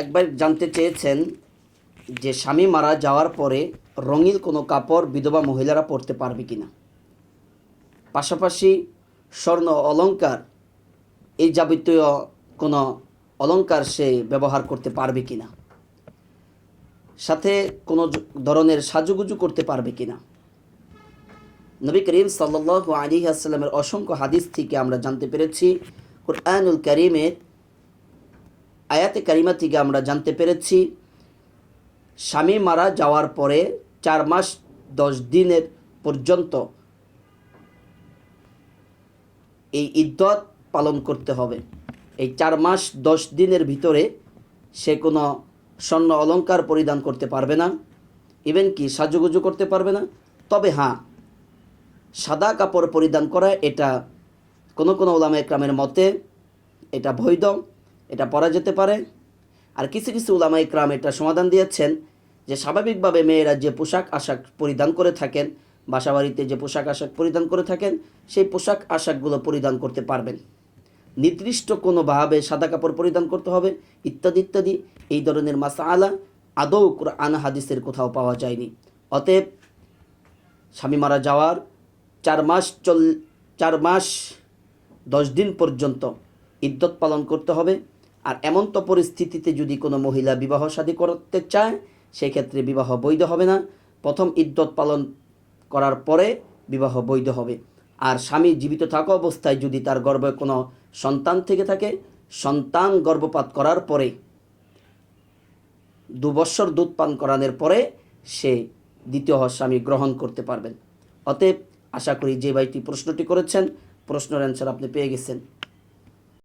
একবার জানতে চেয়েছেন যে স্বামী মারা যাওয়ার পরে রঙিন কোনো কাপড় বিধবা মহিলারা পরতে পারবে কিনা। পাশাপাশি স্বর্ণ অলংকার, এই যাবতীয় কোনো অলংকার সে ব্যবহার করতে পারবে কিনা। সাথে কোনো ধরনের সাজুগুজু করতে পারবে কিনা। নবী করিম সাল্লাহ আলী আসসালামের অসংখ্য হাদিস থেকে আমরা জানতে পেরেছি, কুরআনুল করিমের আয়াতে কারিমা থেকে আমরা জানতে পেরেছি, স্বামী মারা যাওয়ার পরে চার মাস দশ দিনের পর্যন্ত এই ইদ্যত পালন করতে হবে। এই চার মাস দশ দিনের ভিতরে সে কোনো স্বর্ণ অলংকার পরিধান করতে পারবে না ইভেন কি সাজুগুজু করতে পারবে না। তবে হ্যাঁ সাদা কাপড় পরিধান করা এটা কোনো কোনো ওলামা একরামের মতে এটা বৈধ। এটা পরা যেতে পারে। আর কিছু কিছু ওলামা একরাম এটা সমাধান দিয়েছেন যে স্বাভাবিকভাবে মেয়েরা যে পোশাক আশাক পরিধান করে থাকেন, বাসাবাড়িতে যে পোশাক আশাক পরিধান করে থাকেন, সেই পোশাক আশাকগুলো পরিধান করতে পারবেন। নির্দিষ্ট কোনোভাবে সাদা কাপড় পরিধান করতে হবে, ইত্যাদি ইত্যাদি। এই ধরনের মাসা আলা আদৌ কোরআন, হাদিসের কোথাও পাওয়া যায়নি। অতএব স্বামী মারা যাওয়ার চার মাস চল, চার মাস দশ দিন পর্যন্ত ইদ্যত পালন করতে হবে। আর এমন তো পরিস্থিতিতে যদি কোনো মহিলা বিবাহ শাদী করতে চায় সেই ক্ষেত্রে বিবাহ বৈধ হবে না। প্রথম ইদ্যত পালন করার পরে বিবাহ বৈধ হবে। আর স্বামী জীবিত থাকা অবস্থায় যদি তার গর্ভে কোনো সন্তান থেকে থাকে, সন্তান গর্ভপাত করার পরে, দু দুধ পান করানোর পরে সে দ্বিতীয় স্বামী গ্রহণ করতে পারবেন। অতএব আশা করি যে ভাইটি প্রশ্নটি করেছেন, প্রশ্নের অ্যান্সার আপনি পেয়ে গেছেন।